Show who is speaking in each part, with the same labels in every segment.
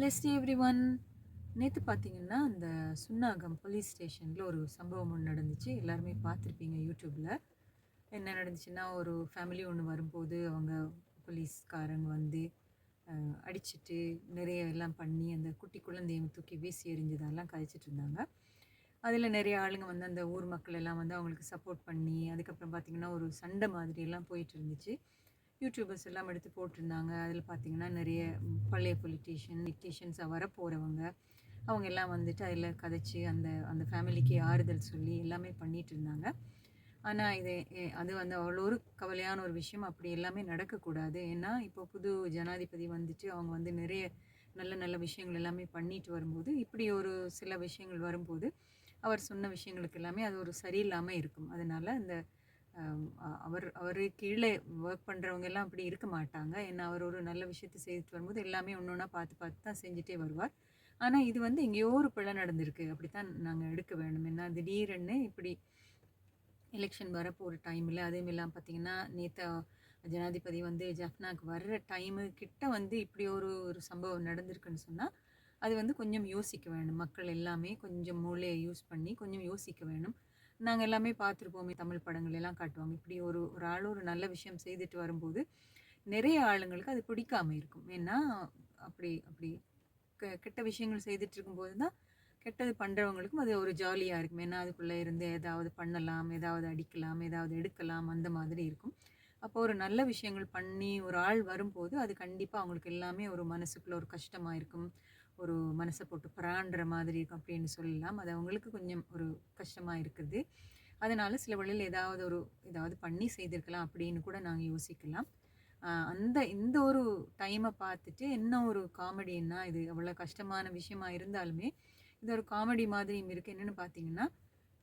Speaker 1: Blessed every one நேற்று பார்த்தீங்கன்னா அந்த சுன்னாகம் போலீஸ் ஸ்டேஷனில் ஒரு சம்பவம் ஒன்று நடந்துச்சு. எல்லாருமே பார்த்துருப்பீங்க யூடியூப்பில் என்ன நடந்துச்சுன்னா ஒரு ஃபேமிலி ஒன்று வரும்போது அவங்க போலீஸ்காரங்க வந்து அடிச்சுட்டு நிறைய எல்லாம் பண்ணி அந்த குட்டி குழந்தையை தூக்கி வீசி எறிஞ்சதெல்லாம் கழிச்சிட்டு இருந்தாங்க. அதில் நிறைய ஆளுங்க வந்து அந்த ஊர் மக்கள் எல்லாம் வந்து அவங்களுக்கு சப்போர்ட் பண்ணி அதுக்கப்புறம் பார்த்திங்கன்னா ஒரு சண்டை மாதிரி எல்லாம் போயிட்டு இருந்துச்சு. யூடியூபர்ஸ் எல்லாம் எடுத்து போட்டிருந்தாங்க. அதில் பார்த்தீங்கன்னா நிறைய பழைய பொலிட்டீஷியன் நிக்டீஷியன்ஸாக வரப்போகிறவங்க அவங்க எல்லாம் வந்துட்டு அதில் கதைச்சி அந்த அந்த ஃபேமிலிக்கு ஆறுதல் சொல்லி எல்லாமே பண்ணிட்டு இருந்தாங்க. ஆனால் இது அது வந்து அவ்வளோ ஒரு கவலையான ஒரு விஷயம். அப்படி எல்லாமே நடக்கக்கூடாது. ஏன்னா இப்போ புது ஜனாதிபதி வந்துட்டு அவங்க வந்து நிறைய நல்ல நல்ல விஷயங்கள் எல்லாமே பண்ணிட்டு வரும்போது இப்படி ஒரு சில விஷயங்கள் வரும்போது அவர் சொன்ன விஷயங்களுக்கு எல்லாமே அது ஒரு சரியில்லாமல் இருக்கும். அதனால் அந்த அவர் அவர் கீழே ஒர்க் பண்ணுறவங்க எல்லாம் அப்படி இருக்க மாட்டாங்க. ஏன்னா அவர் ஒரு நல்ல விஷயத்தை செய்துட்டு வரும்போது எல்லாமே ஒன்று ஒன்றா பார்த்து பார்த்து தான் செஞ்சுட்டே வருவார். ஆனால் இது வந்து எங்கேயோ ஒரு பிழை நடந்திருக்கு. அப்படித்தான் நாங்கள் எடுக்க வேண்டும். ஏன்னா திடீரென்னு இப்படி எலெக்ஷன் வரப்போ ஒரு டைமில் அதேமாரிலாம் பார்த்தீங்கன்னா நேற்று ஜனாதிபதி வந்து ஜஃப்னாக்கு வர்ற டைமு கிட்ட வந்து இப்படி ஒரு ஒரு சம்பவம் நடந்திருக்குன்னு சொன்னால் அது வந்து கொஞ்சம் யோசிக்க வேணும் மக்கள் எல்லாமே கொஞ்சம் மூளையை யூஸ் பண்ணி கொஞ்சம் யோசிக்க வேணும் நாங்கள் எல்லாமே பார்த்துருப்போமே தமிழ் படங்கள் எல்லாம் காட்டுவாங்க. இப்படி ஒரு ஒரு ஆள் ஒரு நல்ல விஷயம் செய்துட்டு வரும்போது நிறைய ஆளுங்களுக்கு அது பிடிக்காம இருக்கும். ஏன்னா அப்படி அப்படி கெட்ட விஷயங்கள் செய்துட்டு இருக்கும்போது தான் கெட்டது பண்ணுறவங்களுக்கும் அது ஒரு ஜாலியாக இருக்கும். ஏன்னா அதுக்குள்ளே இருந்து ஏதாவது பண்ணலாம் ஏதாவது அடிக்கலாம் ஏதாவது எடுக்கலாம் அந்த மாதிரி இருக்கும். அப்போ ஒரு நல்ல விஷயங்கள் பண்ணி ஒரு ஆள் வரும்போது அது கண்டிப்பாக அவங்களுக்கு எல்லாமே ஒரு மனசுக்குள்ள ஒரு கஷ்டமாக இருக்கும். ஒரு மனசை போட்டு பிராண்டுற மாதிரி இருக்கும் அப்படின்னு சொல்லலாம். அது அவங்களுக்கு கொஞ்சம் ஒரு கஷ்டமாக இருக்குது. அதனால் சில வழியில் ஏதாவது ஒரு ஏதாவது பண்ணி செய்திருக்கலாம் அப்படின்னு கூட நாங்கள் யோசிக்கலாம். அந்த இந்த ஒரு டைமை பார்த்துட்டு என்ன ஒரு காமெடின்னா இது? அவ்வளோ கஷ்டமான விஷயமா இருந்தாலுமே இது ஒரு காமெடி மாதிரியும் இருக்குது என்னென்னு பார்த்தீங்கன்னா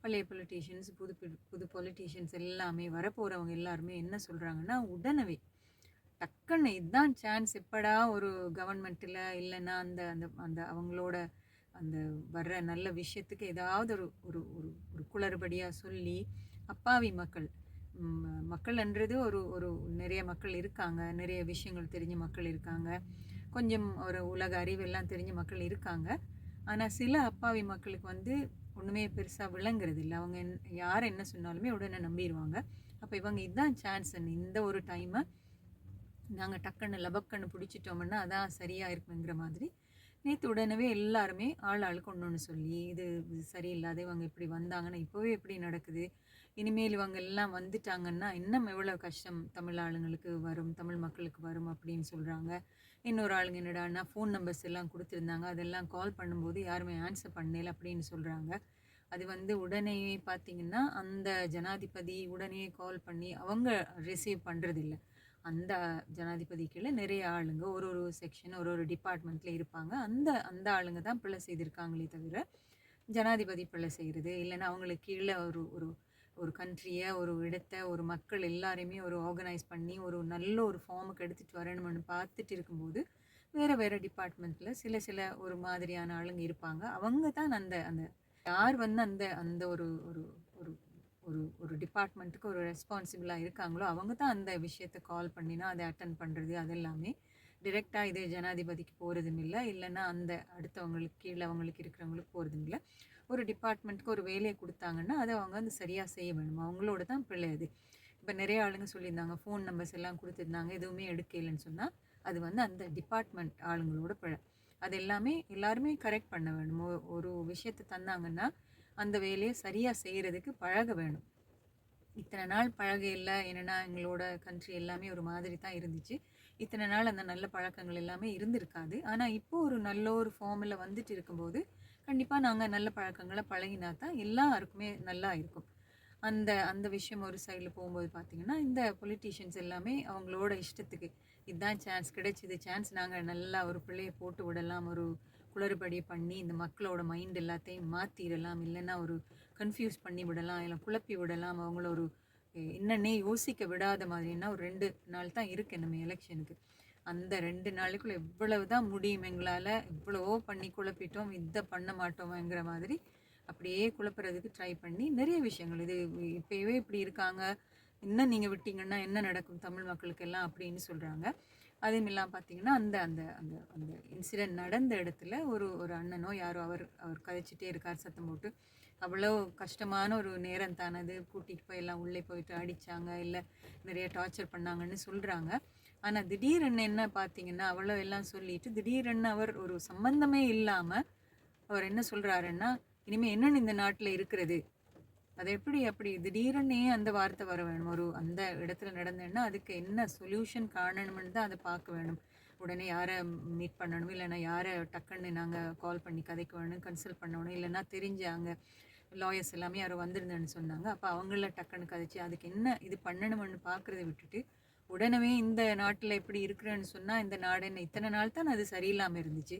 Speaker 1: பழைய பொலிட்டீஷியன்ஸ் புது புது- புது பொலிட்டீஷியன்ஸ் எல்லாமே வரப்போகிறவங்க எல்லாருமே என்ன சொல்கிறாங்கன்னா உடனே டக்குன்னு இதுதான் சான்ஸ் எப்படா ஒரு கவர்மெண்ட்டில் இல்லைன்னா அந்த அந்த அந்த அவங்களோட அந்த வர்ற நல்ல விஷயத்துக்கு ஏதாவது ஒரு ஒரு ஒரு ஒரு குளறுபடியாக சொல்லி அப்பாவி மக்கள் மக்கள்ன்றது ஒரு ஒரு நிறைய மக்கள் இருக்காங்க. நிறைய விஷயங்கள் தெரிஞ்ச மக்கள் இருக்காங்க. கொஞ்சம் ஒரு உலக அறிவெல்லாம் தெரிஞ்ச மக்கள் இருக்காங்க. ஆனால் சில அப்பாவி மக்களுக்கு வந்து ஒன்றுமே பெருசாக விளங்குறது இல்லை அவங்க என்- யார் என்ன சொன்னாலுமே உடனே நம்பிடுவாங்க அப்போ இவங்க இதுதான் சான்ஸ் இந்த ஒரு டைமை நாங்கள் டக்குன்னு லபக்கன்னு பிடிச்சிட்டோம்னா அதான் சரியாக இருக்குங்கிற மாதிரி. நேற்று உடனே எல்லாருமே ஆள் ஆளுக்கு ஒன்று ஒன்று சொல்லி இது சரியில்லாத இவங்க இப்படி வந்தாங்கன்னா இப்போவே இப்படி நடக்குது? இனிமேல் இவங்க எல்லாம் வந்துட்டாங்கன்னா இன்னும் எவ்வளோ கஷ்டம் தமிழ் ஆளுங்களுக்கு வரும் தமிழ் மக்களுக்கு வரும் அப்படின்னு சொல்கிறாங்க இன்னொரு ஆளுங்க என்னடான்னா ஃபோன் நம்பர்ஸ் எல்லாம் கொடுத்துருந்தாங்க. அதெல்லாம் கால் பண்ணும்போது யாருமே ஆன்சர் பண்ணல அப்படின்னு சொல்கிறாங்க அது வந்து உடனே பார்த்தீங்கன்னா அந்த ஜனாதிபதி உடனே கால் பண்ணி அவங்க ரிசீவ் பண்ணுறதில்ல அந்த ஜனாதிபதி கீழே நிறைய ஆளுங்க ஒரு ஒரு செக்ஷன் ஒரு ஒரு டிபார்ட்மெண்ட்டில் இருப்பாங்க. அந்த அந்த ஆளுங்க தான் பிள்ளை செய்திருக்காங்களே தவிர ஜனாதிபதி பிள்ளை செய்கிறது இல்லைன்னா அவங்களுக்கு கீழே ஒரு ஒரு ஒரு கண்ட்ரியை ஒரு இடத்த ஒரு மக்கள் எல்லாரையுமே ஒரு ஆர்கனைஸ் பண்ணி ஒரு நல்ல ஒரு ஃபார்முக்கு எடுத்துகிட்டு வரணும்னு பார்த்துட்டு இருக்கும்போது வேறு வேறு டிபார்ட்மெண்ட்டில் சில சில ஒரு மாதிரியான ஆளுங்க இருப்பாங்க. அவங்க தான் அந்த அந்த யார் வந்து அந்த அந்த ஒரு ஒரு ஒரு ஒரு டிபார்ட்மெண்ட்டுக்கு ஒரு ரெஸ்பான்சிபிளாக இருக்காங்களோ அவங்க தான் அந்த விஷயத்தை கால் பண்ணினா அதை அட்டன் பண்ணுறது அதெல்லாமே. டிரெக்டாக இதே ஜனாதிபதிக்கு போகிறதும் இல்லை. இல்லைன்னா அந்த அடுத்தவங்களுக்கு கீழே அவங்களுக்கு இருக்கிறவங்களுக்கு போகிறதும் இல்லை. ஒரு டிபார்ட்மெண்ட்டுக்கு ஒரு வேலையை கொடுத்தாங்கன்னா அதை அவங்க வந்து சரியாக செய்ய வேணும். அவங்களோட தான் பிள்ளை அது. இப்போ நிறைய ஆளுங்க சொல்லியிருந்தாங்க ஃபோன் நம்பர்ஸ் எல்லாம் கொடுத்துருந்தாங்க எதுவுமே எடுக்கலைன்னு சொன்னால் அது வந்து அந்த டிபார்ட்மெண்ட் ஆளுங்களோட பிழை. அது எல்லாமே எல்லாருமே கரெக்ட் பண்ண வேணும். ஒரு விஷயத்தை தந்தாங்கன்னா அந்த வேலையை சரியாக செய்கிறதுக்கு பழக வேணும். இத்தனை நாள் பழக இல்லை என்னன்னா எங்களோட கண்ட்ரி எல்லாமே ஒரு மாதிரி தான் இருந்துச்சு. இத்தனை நாள் அந்த நல்ல பழக்கங்கள் எல்லாமே இருந்திருக்காது. ஆனால் இப்போ ஒரு நல்ல ஒரு ஃபார்மில் வந்துட்டு இருக்கும்போது கண்டிப்பாக நாங்கள் நல்ல பழக்கங்களை பழகினா தான் எல்லாருக்குமே நல்லா இருக்கும். அந்த அந்த விஷயம் ஒரு சைடில் போகும்போது பார்த்திங்கன்னா இந்த பொலிட்டீஷியன்ஸ் எல்லாமே அவங்களோட இஷ்டத்துக்கு இதுதான் சான்ஸ் கிடைச்சிது சான்ஸ் நாங்கள் நல்லா ஒரு பிள்ளையை போட்டு விடலாம் ஒரு குளறுபடி பண்ணி இந்த மக்களோட மைண்ட் எல்லாத்தையும் மாற்றிடலாம் இல்லைன்னா ஒரு கன்ஃபியூஸ் பண்ணி விடலாம். இல்லை குழப்பி விடலாம். அவங்கள ஒரு என்னன்னே யோசிக்க விடாத மாதிரின்னா ஒரு ரெண்டு நாள் தான் இருக்கு நம்ம எலெக்ஷனுக்கு அந்த ரெண்டு நாளுக்குள்ள எவ்வளவு தான் முடியும் எங்களால். இவ்வளவோ பண்ணி குழப்பிட்டோம். இதை பண்ண மாட்டோமேங்கிற மாதிரி அப்படியே குழப்புறதுக்கு ட்ரை பண்ணி நிறைய விஷயங்கள். இது இப்போவே இப்படி இருக்காங்க. இன்னும் நீங்கள் விட்டீங்கன்னா என்ன நடக்கும்? தமிழ் மக்களுக்கெல்லாம் அப்படின்னு சொல்கிறாங்க அதுவும் பார்த்தீங்கன்னா அந்த அந்த அந்த அந்த இன்சிடெண்ட் நடந்த இடத்துல ஒரு ஒரு அண்ணனோ யாரோ அவர் அவர் கதைச்சிட்டே இருக்கார் சத்தம் போட்டு. அவ்வளோ கஷ்டமான ஒரு நேரம் தானது. கூட்டிகிட்டு போய் எல்லாம் உள்ளே போயிட்டு அடித்தாங்க இல்லை நிறைய டார்ச்சர் பண்ணாங்கன்னு சொல்கிறாங்க ஆனால் திடீரென்னு என்ன பார்த்தீங்கன்னா அவ்வளோ எல்லாம் சொல்லிட்டு திடீரென்னு அவர் ஒரு சம்பந்தமே இல்லாமல் அவர் என்ன சொல்கிறாருன்னா இனிமேல் என்னென்னு இந்த நாட்டில் இருக்கிறது? அது எப்படி அப்படி திடீரெனே அந்த வார்த்தை வர வேணும்? ஒரு அந்த இடத்துல நடந்தேன்னா அதுக்கு என்ன சொல்யூஷன் காணணும்னு தான் அதை பார்க்க வேணும். உடனே யாரை மீட் பண்ணணும்? இல்லைன்னா யாரை டக்குன்னு நாங்கள் கால் பண்ணி கதைக்க வேணும் கன்சல்ட் பண்ணணும்? இல்லைன்னா தெரிஞ்சாங்க லாயர்ஸ் எல்லாமே யாரோ வந்திருந்தேன்னு சொன்னாங்க. அப்போ அவங்கள டக்குன்னு கதைச்சு அதுக்கு என்ன இது பண்ணணும்னு பார்க்குறத விட்டுட்டு உடனே இந்த நாட்டில் எப்படி இருக்கிறேன்னு சொன்னால் இந்த நாடு என்ன இத்தனை நாள் தான் அது சரியில்லாமல் இருந்துச்சு.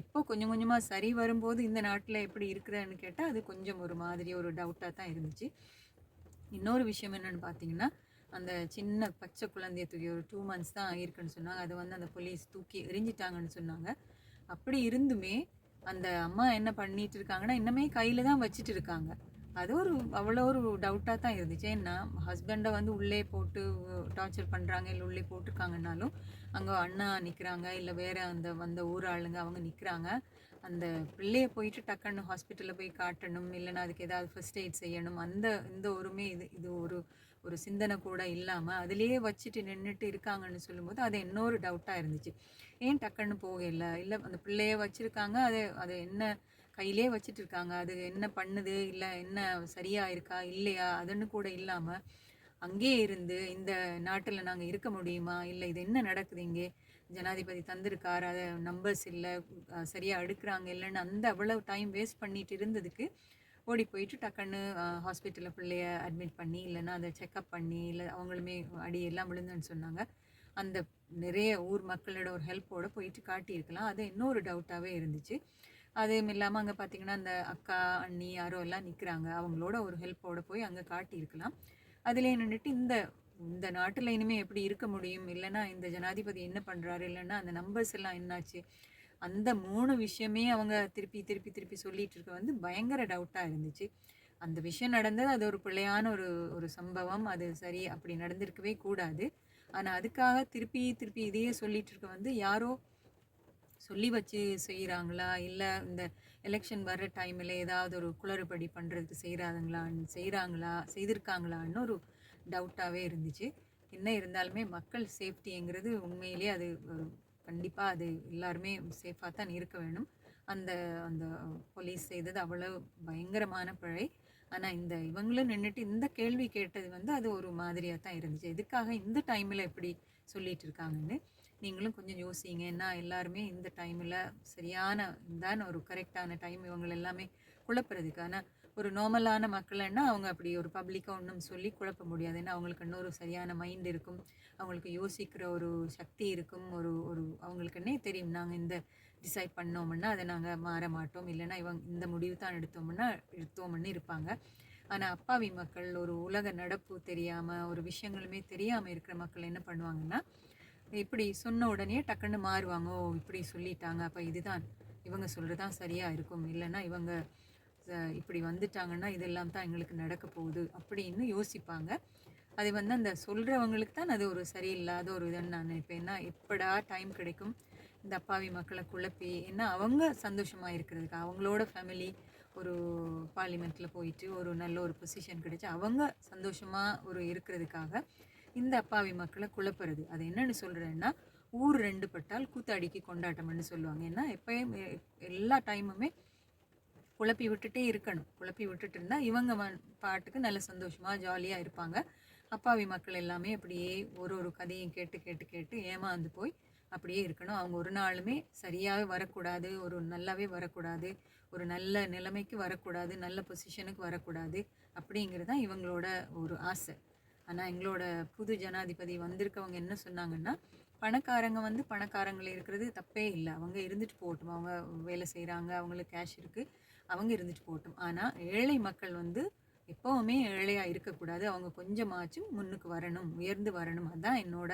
Speaker 1: இப்போ கொஞ்சம் கொஞ்சமாக சரி வரும்போது இந்த நாட்டில் எப்படி இருக்கிறேன்னு கேட்டால் அது கொஞ்சம் ஒரு மாதிரி ஒரு டவுட்டாக தான் இருந்துச்சு. இன்னொரு விஷயம் என்னென்னு பார்த்தீங்கன்னா அந்த சின்ன பச்சை குழந்தைய தூக்கி ஒரு டூ மந்த்ஸ் தான் ஆகிருக்குன்னு சொன்னாங்க. அதை வந்து அந்த போலீஸ் தூக்கி எரிஞ்சிட்டாங்கன்னு சொன்னாங்க. அப்படி இருந்துமே அந்த அம்மா என்ன பண்ணிட்டு இருக்காங்கன்னா இன்னமே கையில் தான் வச்சுட்டு இருக்காங்க. அது ஒரு அவ்வளோ ஒரு டவுட்டாக தான் இருந்துச்சு. ஏன்னா ஹஸ்பண்டை வந்து உள்ளே போட்டு டார்ச்சர் பண்ணுறாங்க இல்லை உள்ளே போட்டிருக்காங்கனாலும் அங்கே அண்ணா நிற்கிறாங்க இல்லை வேறு அந்த வந்த ஊர் ஆளுங்க அவங்க நிற்கிறாங்க அந்த பிள்ளையை போயிட்டு டக்குன்னு ஹாஸ்பிட்டலில் போய் காட்டணும் இல்லைன்னா அதுக்கு ஏதாவது ஃபர்ஸ்ட் எய்ட் செய்யணும் அந்த இந்த ஒருமே இது இது ஒரு ஒரு சிந்தனை கூட இல்லாமல் அதுலேயே வச்சுட்டு நின்றுட்டு இருக்காங்கன்னு சொல்லும்போது அது இன்னொரு டவுட்டாக இருந்துச்சு. ஏன் டக்குன்னு போகல? இல்லை அந்த பிள்ளைய வச்சுருக்காங்க அது அது என்ன கையிலே வச்சுட்டு இருக்காங்க அது என்ன பண்ணுது? இல்லை என்ன சரியாக இருக்கா? இல்லையா? அதுன்னு கூட இல்லாமல் அங்கேயே இருந்து இந்த நாட்டில் நாங்கள் இருக்க முடியுமா? இல்லை இது என்ன நடக்குது இங்கே? ஜனாதிபதி தந்திருக்கார். அதை நம்பர்ஸ் இல்லை. சரியாக அடுக்கிறாங்க இல்லைன்னு அந்த அவ்வளோ டைம் வேஸ்ட் பண்ணிட்டு இருந்ததுக்கு ஓடி போயிட்டு டக்குன்னு ஹாஸ்பிட்டலில் பிள்ளைய அட்மிட் பண்ணி இல்லைன்னா அதை செக்கப் பண்ணி இல்லை அவங்களுமே அடி எல்லாம் விழுந்துன்னு சொன்னாங்க. அந்த நிறைய ஊர் மக்களோட ஒரு ஹெல்ப்போடு போயிட்டு காட்டியிருக்கலாம். அது இன்னொரு டவுட்டாகவே இருந்துச்சு. அதுவும் இல்லாமல் அங்கே பார்த்தீங்கன்னா அந்த அக்கா அண்ணி யாரோ எல்லாம் நிற்கிறாங்க அவங்களோட ஒரு ஹெல்ப்போடு போய் அங்கே காட்டியிருக்கலாம். அதுலேயே நின்றுட்டு இந்த இந்த நாட்டில் இனிமேல் எப்படி இருக்க முடியும்? இல்லைன்னா இந்த ஜனாதிபதி என்ன பண்ணுறாரு இல்லைன்னா அந்த நம்பர்ஸ் எல்லாம் என்னாச்சு? அந்த மூணு விஷயமே அவங்க திருப்பி திருப்பி திருப்பி சொல்லிட்டு இருக்க வந்து பயங்கர டவுட்டாக இருந்துச்சு. அந்த விஷயம் நடந்தது அது ஒரு பிள்ளையான ஒரு ஒரு சம்பவம். அது சரி அப்படி நடந்திருக்கவே கூடாது. ஆனால் அதுக்காக திருப்பி திருப்பி இதையே சொல்லிட்டு இருக்க வந்து யாரோ சொல்லி வச்சு செய்கிறாங்களா இல்லை இந்த எலெக்ஷன் வர்ற டைமில் ஏதாவது ஒரு குளறுபடி பண்ணுறதுக்கு செய்கிறாதுங்களான்னு செய்கிறாங்களா செய்திருக்காங்களான்னு ஒரு டவுட்டாகவே இருந்துச்சு. என்ன இருந்தாலுமே மக்கள் சேஃப்டிங்கிறது உண்மையிலே அது கண்டிப்பாக அது எல்லாருமே சேஃபாக தான் இருக்க வேணும். அந்த அந்த போலீஸ் செய்தது அவ்வளோ பயங்கரமான பிழை. ஆனால் இந்த இவங்களும் நின்றுட்டு இந்த கேள்வி கேட்டது வந்து அது ஒரு மாதிரியாக தான் இருந்துச்சு. எதுக்காக இந்த டைமில் எப்படி சொல்லிட்டு இருக்காங்கன்னு? நீங்களும் கொஞ்சம் யோசிங்க. ஏன்னா எல்லாருமே இந்த டைமில் சரியான இதான ஒரு கரெக்டான டைம் இவங்க எல்லாமே குழப்புறதுக்கு. ஆனால் ஒரு நார்மலான மக்கள்னா அவங்க அப்படி ஒரு பப்ளிக்காக ஒன்றும் சொல்லி குழப்ப முடியாது. ஏன்னா அவங்களுக்கு இன்னொரு சரியான மைண்ட் இருக்கும். அவங்களுக்கு யோசிக்கிற ஒரு சக்தி இருக்கும். ஒரு ஒரு அவங்களுக்குன்னே தெரியும். நாங்கள் இந்த டிசைட் பண்ணோம்னா அதை நாங்கள் மாற மாட்டோம். இல்லைன்னா இவங்க இந்த முடிவு தான் எடுத்தோம்னா எடுத்தோம்னு இருப்பாங்க. ஆனால் அப்பாவி மக்கள் ஒரு உலக நடப்பு தெரியாமல் ஒரு விஷயங்களுமே தெரியாமல் இருக்கிற மக்கள் என்ன பண்ணுவாங்கன்னா இப்படி சொன்ன உடனே டக்குன்னு மாறுவாங்க. ஓ இப்படி சொல்லிட்டாங்க. அப்போ இதுதான். இவங்க சொல்கிறது தான் சரியாக இருக்கும். இல்லைன்னா இவங்க இப்படி வந்துட்டாங்கன்னா இதெல்லாம் தான் எங்களுக்கு நடக்க போகுது. அப்படின்னு யோசிப்பாங்க. அது வந்து அந்த சொல்கிறவங்களுக்கு தான் அது ஒரு சரியில்லாத ஒரு இதுன்னு நான் நினைப்பேன். ஏன்னா எப்படா டைம் கிடைக்கும்? இந்த அப்பாவி மக்களை குழப்பி ஏன்னா அவங்க சந்தோஷமாக இருக்கிறதுக்கு அவங்களோட ஃபேமிலி ஒரு பார்லிமெண்ட்டில் போயிட்டு ஒரு நல்ல ஒரு பொசிஷன் கிடைச்சி அவங்க சந்தோஷமாக ஒரு இருக்கிறதுக்காக இந்த அப்பாவி மக்களை குழப்புறது. அது என்னென்னு சொல்கிறேன்னா ஊர் ரெண்டு பட்டால் கூத்தாடிக்கு கொண்டாட்டம்னு சொல்லுவாங்க. ஏன்னா எப்பயும் எல்லா டைமுமே குழப்பி விட்டுட்டே இருக்கணும். குழப்பி விட்டுட்டு இருந்தால் இவங்க பாட்டுக்கு நல்ல சந்தோஷமாக ஜாலியாக இருப்பாங்க. அப்பாவி மக்கள் எல்லாமே அப்படியே ஒரு ஒரு கதையும் கேட்டு கேட்டு கேட்டு ஏமாந்து போய் அப்படியே இருக்கணும். அவங்க ஒரு நாளுமே சரியாகவே வரக்கூடாது. ஒரு நல்லாவே வரக்கூடாது. ஒரு நல்ல நிலைமைக்கு வரக்கூடாது. நல்ல பொசிஷனுக்கு வரக்கூடாது. அப்படிங்கிறது தான் இவங்களோட ஒரு ஆசை. ஆனால் எங்களோட புது ஜனாதிபதி வந்திருக்கவங்க என்ன சொன்னாங்கன்னா பணக்காரங்க வந்து பணக்காரங்கள் இருக்கிறது தப்பே இல்லை. அவங்க இருந்துட்டு போகட்டும். அவங்க வேலை செய்கிறாங்க அவங்களுக்கு கேஷ் இருக்குது அவங்க இருந்துட்டு போகட்டும். ஆனால் ஏழை மக்கள் வந்து எப்போவுமே ஏழையாக இருக்கக்கூடாது. அவங்க கொஞ்சமாச்சும் முன்னுக்கு வரணும். உயர்ந்து வரணும். அதுதான் என்னோட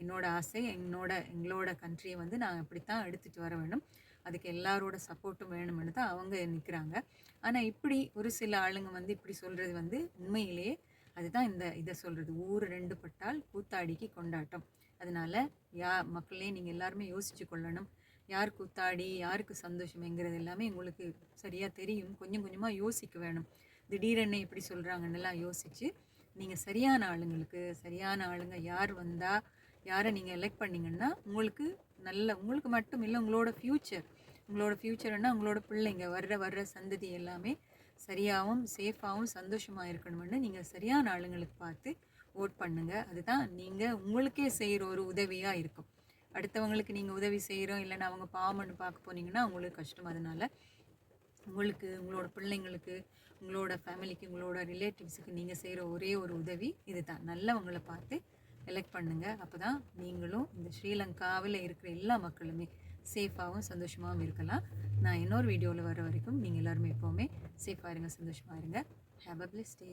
Speaker 1: என்னோட ஆசை. என்னோட எங்களோட கண்ட்ரியை வந்து நான் இப்படித்தான் எடுத்துகிட்டு வர வேணும். அதுக்கு எல்லாரோட சப்போர்ட்டும் வேணும்னு தான் அவங்க நிற்கிறாங்க ஆனால் இப்படி ஒரு சில ஆளுங்க வந்து இப்படி சொல்கிறது வந்து உண்மையிலேயே அதுதான் இந்த இதை சொல்கிறது ஊர் ரெண்டு பட்டால் கூத்தாடிக்கு கொண்டாட்டம். அதனால் யா மக்களே நீங்கள் எல்லாருமே யோசிச்சு கொள்ளணும். யார் கூத்தாடி யாருக்கு சந்தோஷம்ங்கிறது எல்லாமே உங்களுக்கு சரியாக தெரியும். கொஞ்சம் கொஞ்சமாக யோசிக்க வேணும். திடீரென்னு எப்படி சொல்கிறாங்கன்னெல்லாம் யோசித்து நீங்கள் சரியான ஆளுங்களுக்கு சரியான ஆளுங்க யார் வந்தால் யாரை நீங்கள் எலெக்ட் பண்ணிங்கன்னா உங்களுக்கு நல்ல உங்களுக்கு மட்டும் இல்லை உங்களோட ஃப்யூச்சர் உங்களோட ஃப்யூச்சர்னால் உங்களோட பிள்ளைங்க வர்ற வர்ற சந்ததி எல்லாமே சரியாகவும் சேஃபாகவும் சந்தோஷமாக இருக்கணும்னு நீங்கள் சரியான ஆளுங்களுக்கு பார்த்து ஓட் பண்ணுங்க. அதுதான் நீங்கள் உங்களுக்கே செய்கிற ஒரு உதவியாக இருக்கும். அடுத்தவங்களுக்கு நீங்கள் உதவி செய்கிறோம் இல்லைன்னா அவங்க பாவம்னு பார்க்க போனீங்கன்னா உங்களுக்கு கஷ்டம் அதனால் உங்களுக்கு உங்களோட பிள்ளைங்களுக்கு உங்களோட ஃபேமிலிக்கு உங்களோட ரிலேட்டிவ்ஸுக்கு நீங்கள் செய்கிற ஒரே ஒரு உதவி இதுதான். நல்லவங்களை பார்த்து எலெக்ட் பண்ணுங்கள் அப்போ தான் நீங்களும் இந்த ஸ்ரீலங்காவில் இருக்கிற எல்லா மக்களுமே சேஃபாகவும் சந்தோஷமாகவும் இருக்கலாம். நான் இன்னொரு வீடியோவில் வர வரைக்கும் நீங்கள் எல்லாருமே எப்போவுமே சேஃபாக இருங்க சந்தோஷமாக இருங்க. Have a plus day